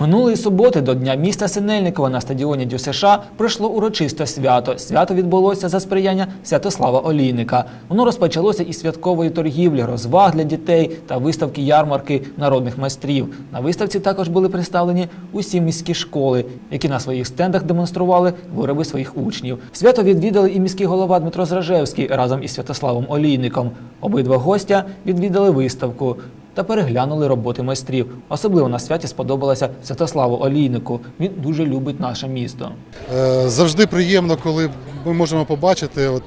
Минулої суботи до Дня міста Синельникова на стадіоні ДЮСШ пройшло урочисте свято. Свято відбулося за сприяння Святослава Олійника. Воно розпочалося із святкової торгівлі, розваг для дітей та виставки ярмарки народних майстрів. На виставці також були представлені усі міські школи, які на своїх стендах демонстрували вироби своїх учнів. Свято відвідали і міський голова Дмитро Зражевський разом із Святославом Олійником. Обидва гостя відвідали виставку та переглянули роботи майстрів. Особливо на святі сподобалося Святославу Олійнику. Він дуже любить наше місто. Е, Завжди приємно, коли ми можемо побачити е,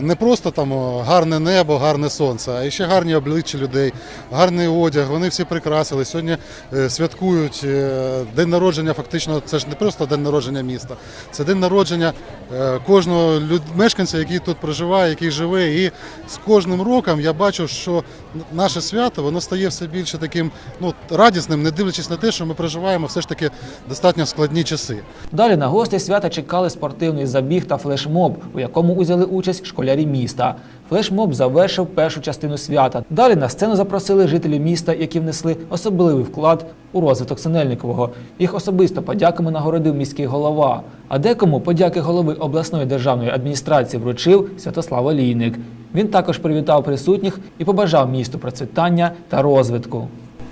не просто там гарне небо, гарне сонце, а ще гарні обличчя людей, гарний одяг. Вони всі прикрасили. Сьогодні е, святкують е, день народження. Фактично, це ж не просто день народження міста, це день народження е, кожного мешканця, який тут проживає, який живе. І з кожним роком я бачу, що наше свято воно стає все більше таким ну, радісним, не дивлячись на те, що ми проживаємо все ж таки достатньо складні часи. Далі на гостей свята чекали спортивний забіг та флешмоб, у якому узяли участь школярі міста. Флешмоб завершив першу частину свята. Далі на сцену запросили жителі міста, які внесли особливий вклад у розвиток Синельникового. Їх особисто подяками нагородив міський голова. А декому подяки голови обласної державної адміністрації вручив Святослав Олійник. Він також привітав присутніх і побажав місту процвітання та розвитку.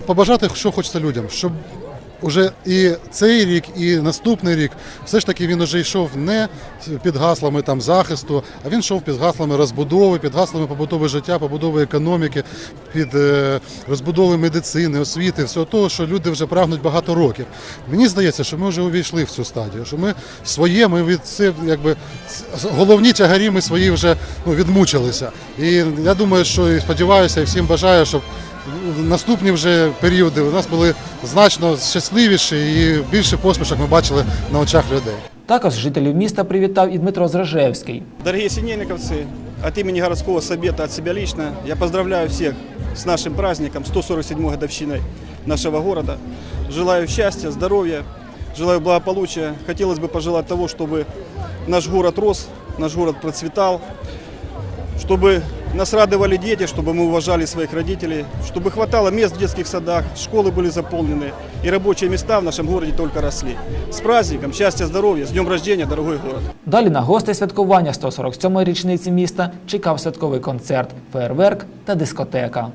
побажати, що хочеться людям, щоб уже і цей рік, і наступний рік все ж таки він уже йшов не під гаслами там захисту, а він йшов під гаслами розбудови, під гаслами побудови життя, побудови економіки, під е, розбудови медицини, освіти, всього того, що люди вже прагнуть багато років. Мені здається, що ми вже увійшли в цю стадію, що ми своє, ми від це якби головні тягарі ми свої вже ну, відмучилися. І я думаю, що і сподіваюся, і всім бажаю, щоб наступні вже періоди у нас були значно щасливіші і більше посмішок ми бачили на очах людей. Також жителів міста привітав і Дмитро Зражевський. Дорогие синельниковцы, от имени городского совета, от себя лично, я поздравляю всех с нашим праздником, 147-й годовщиной нашего города. Желаю счастья, здоровья, желаю благополучия. Хотелось бы пожелать того, чтобы наш город рос, наш город процветал, чтобы нас радовали дети, чтобы мы уважали своих родителей, чтобы хватало мест в детских садах, школы были заполнены и рабочие места в нашем городе только росли. С праздником, счастья, здоровья, с днем рождения, дорогой город! Далі на гостей святкування 147-ї річниці міста чекав святковий концерт, фейерверк та дискотека.